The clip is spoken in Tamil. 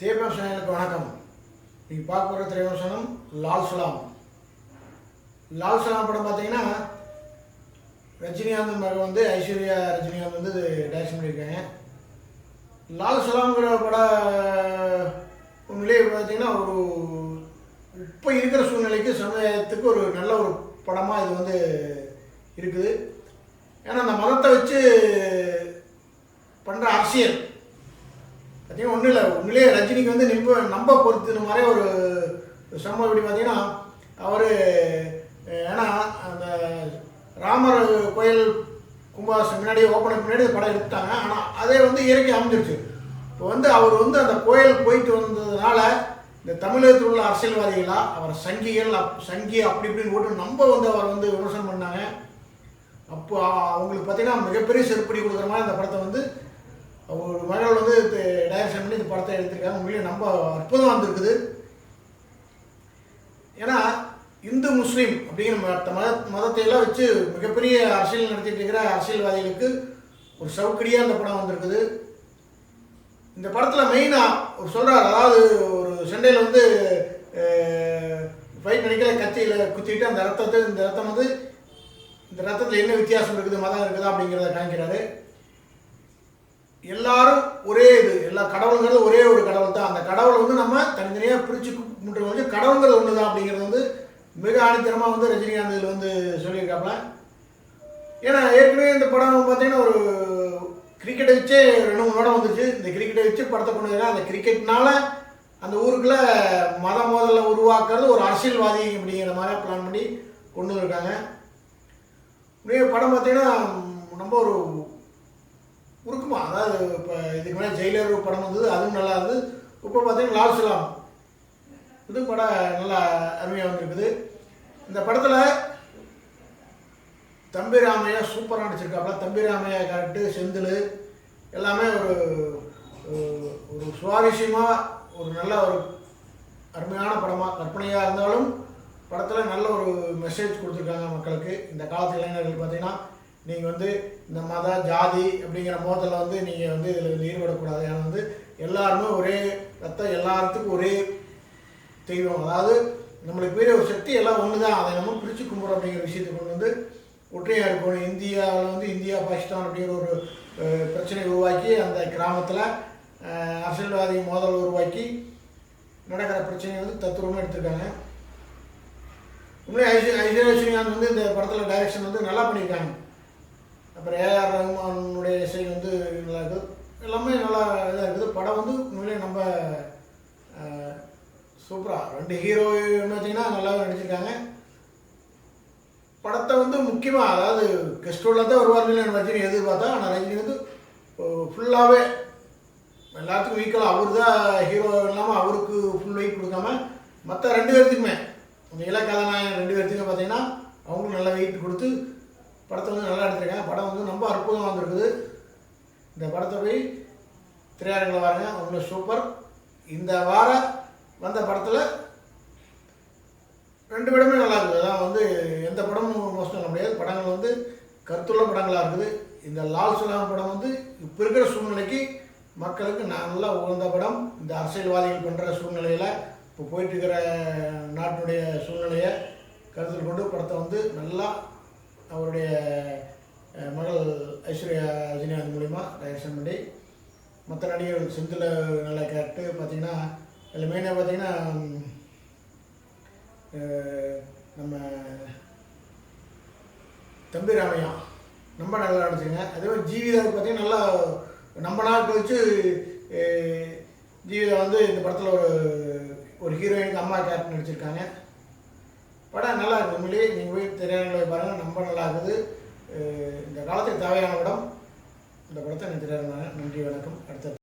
தேவசனங்களுக்கு வணக்கம். நீங்கள் பார்க்க போகிற திரைவசனம் லால் சலாம். லால் சலாம் படம் பார்த்தீங்கன்னா ரஜினிகாந்த் மகன் வந்து ஐஸ்வர்யா ரஜினிகாந்த் வந்து டைரக்ஷன் பண்ணியிருக்காங்க. லால் சலாம்ங்கிற படம் உண்மையிலே பார்த்தீங்கன்னா ஒரு இப்போ இருக்கிற சூழ்நிலைக்கு சமுதாயத்துக்கு ஒரு நல்ல ஒரு படமாக இது வந்து இருக்குது. ஏன்னா அந்த மதத்தை வச்சு பண்ணுற அரசியல் பார்த்தீங்கன்னா ஒன்றும் இல்லை. உண்மையிலேயே ரஜினிக்கு வந்து நிம்ப நம்ப பொறுத்துன மாதிரி ஒரு சம்பவம் எப்படி பார்த்தீங்கன்னா அவர் ஏன்னா அந்த ராமர் கோயில் கும்பாசம் முன்னாடி ஓப்பனுக்கு முன்னாடி படம் எடுத்தாங்க ஆனால் அதே வந்து இயற்கை அமைஞ்சிருச்சு. இப்போ வந்து அவர் வந்து அந்த கோயில் போயிட்டு வந்ததுனால இந்த தமிழகத்தில் உள்ள அரசியல்வாதிகளாக அவர் சங்கிகள் அப் சங்கி அப்படி இப்படின்னு போட்டு நம்ம வந்து அவர் வந்து விமர்சனம் பண்ணாங்க. அப்போ அவங்களுக்கு பார்த்தீங்கன்னா மிகப்பெரிய செருப்படி கொடுக்குற மாதிரி அந்த படத்தை வந்து இந்த படத்தை எடுத்திருக்காங்க. உண்மையிலே ரொம்ப அற்புதமாக வந்திருக்குது. ஏன்னா இந்து முஸ்லீம் அப்படிங்கிற மத மத மதத்தை எல்லாம் வச்சு மிகப்பெரிய அரசியல் நடத்திட்டு இருக்கிற அரசியல்வாதிகளுக்கு ஒரு சவுக்கடியாக இந்த படம் வந்திருக்குது. இந்த படத்தில் மெயினாக ஒரு சொல்கிறார் அதாவது ஒரு சண்டையில் வந்து ஃபைட் நினைக்கிற கத்தியில் குத்திட்டு அந்த ரத்தத்தை இந்த ரத்தம் வந்து இந்த ரத்தத்தில் என்ன வித்தியாசம் இருக்குது மதம் இருக்குதா அப்படிங்கிறத காமிக்கிறாரு. எல்லாரும் ஒரே இது. எல்லா கடவுளுங்கிறது ஒரே ஒரு கடவுள் தான் அந்த கடவுளை வந்து நம்ம தனித்தனியாக பிரித்து கும்பிட்டு வந்து கடவுள்ங்கிறது ஒன்று தான் அப்படிங்கிறது வந்து மிக ஆணித்தரமாக வந்து ரஜினிகாந்த் இதில் வந்து சொல்லியிருக்காப்புல. ஏன்னா ஏற்கனவே இந்த படம் பார்த்தீங்கன்னா ஒரு கிரிக்கெட்டை வச்சே ரெண்டு மூணு படம் வந்துச்சு. இந்த கிரிக்கெட்டை வச்சு படத்தை பண்ணுறதுனா அந்த கிரிக்கெட்னால அந்த ஊருக்குள்ளே மத மோதலை உருவாக்குறது ஒரு அரசியல்வாதி அப்படிங்கிற மாதிரி பிளான் பண்ணி கொண்டு வந்திருக்காங்க. படம் பார்த்தீங்கன்னா ரொம்ப ஒரு உருக்குமா? அதாவது இப்போ இதுக்கு மேலே ஜெயிலர் படம் வந்தது அதுவும் நல்லா இருந்தது. இப்போ பார்த்தீங்கன்னா லால் சலாம். இது படம் நல்லா அருமையாக வந்திருக்குது. இந்த படத்தில் தம்பி ராமையா சூப்பராக நடிச்சிருக்காப்புல தம்பி ராமையா கரெக்டு செந்தில். எல்லாமே ஒரு ஒரு சுவாரஸ்யமாக ஒரு நல்ல ஒரு அருமையான படமாக கற்பனையாக இருந்தாலும் படத்தில் நல்ல ஒரு மெசேஜ் கொடுத்துருக்காங்க மக்களுக்கு. இந்த காலத்து இளைஞர்கள் பார்த்தீங்கன்னா நீங்கள் வந்து இந்த மத ஜாதி அப்படிங்கிற மோதலில் வந்து நீங்கள் வந்து இதில் வந்து ஈடுபடக்கூடாது. ஏன்னா வந்து எல்லாருமே ஒரே ரத்தம் எல்லாத்துக்கும் ஒரே தெய்வம். அதாவது நம்மளுக்கு பெரிய ஒரு சக்தி எல்லாம் ஒன்று தான் அதை நம்ம பிரித்து கும்பிட்றோம் அப்படிங்கிற விஷயத்தை கொண்டு வந்து ஒற்றையாக இருக்கணும். இந்தியாவில் வந்து இந்தியா பாகிஸ்தான் அப்படிங்கிற ஒரு பிரச்சனை உருவாக்கி அந்த கிராமத்தில் அரசியல்வாதி மோதல் உருவாக்கி நடக்கிற பிரச்சனையை வந்து தத்துவமாக எடுத்திருக்காங்க. உண்மையாக ஐஸ்வர் ஐஸ்வர்யா ஸ்ரீகாந்த் வந்து இந்த படத்தில் டைரக்ஷன் வந்து நல்லா பண்ணியிருக்காங்க. அப்புறம் ஏஆர் ரஹ்மானுடைய இசை வந்து நல்லா இருக்குது எல்லாமே நல்லா இதாக இருக்குது. படம் வந்து உண்மையிலேயே நம்ம சூப்பராக ரெண்டு ஹீரோயின் வச்சிங்கன்னா நல்லாவே நடிச்சிருக்காங்க. படத்தை வந்து முக்கியமாக அதாவது கெஸ்டோவில் தான் வருவார்கள் ரஜினி எதிர்பார்த்தா ஆனால் ரஜினி வந்து ஃபுல்லாகவே எல்லாத்துக்கும் ஈக்குவலாக அவர் தான் ஹீரோ இல்லாமல் அவருக்கு ஃபுல் வெயிட் கொடுக்காம மற்ற ரெண்டு பேர்த்துக்குமே அந்த இலக்கதாநாயகன் ரெண்டு பேர்த்துக்குமே பார்த்தீங்கன்னா அவங்களும் நல்லா வெயிட் கொடுத்து படத்தை வந்து நல்லா எடுத்திருக்காங்க படம் வந்து ரொம்ப அற்புதமாக வந்திருக்குது. இந்த படத்தை போய் திரையரங்கில் வாருங்க அவங்க சூப்பர். இந்த வாரம் வந்த படத்தில் ரெண்டு படமே நல்லா இருக்குது. அதான் வந்து எந்த படமும் மோசம் சொல்ல முடியாது. படங்கள் வந்து கருத்துள்ள படங்களாக இருக்குது. இந்த லால் சுலாம் படம் வந்து இப்போ இருக்கிற சூழ்நிலைக்கு மக்களுக்கு நல்லா உகந்த படம். இந்த அரசியல்வாதிகள் பண்ணுற சூழ்நிலையில் இப்போ போயிட்டுருக்கிற நாட்டினுடைய சூழ்நிலையை கருத்தில் கொண்டு படத்தை வந்து நல்லா அவருடைய மகள் ஐஸ்வர்யா ரஜினிகாந்த் மூலிமா டைரக்ஷன் பண்ணி மற்ற நடிகர்கள் செந்தில் நல்லா கேட்டு பார்த்தீங்கன்னா அதில் மெயினாக பார்த்தீங்கன்னா நம்ம தம்பி ராமையா ரொம்ப நல்லா நடிச்சுங்க அதே மாதிரி ஜீவிதாவுக்கு பார்த்தீங்கன்னா நல்லா நம்ம நாள் கழிச்சு ஜீவிதா வந்து இந்த படத்தில் ஒரு ஒரு ஹீரோயினுக்கு அம்மா கேரக்டர் நடிச்சிருக்காங்க. படம் நல்லா இருக்குது உண்மையிலேயே. நீங்கள் போய் திரையரங்களை பாருங்கள் ரொம்ப நல்லா இருக்குது. இந்த காலத்துக்கு தேவையான படம். இந்த படத்தை எனக்கு திரையரங்க நன்றி வணக்கம். அடுத்த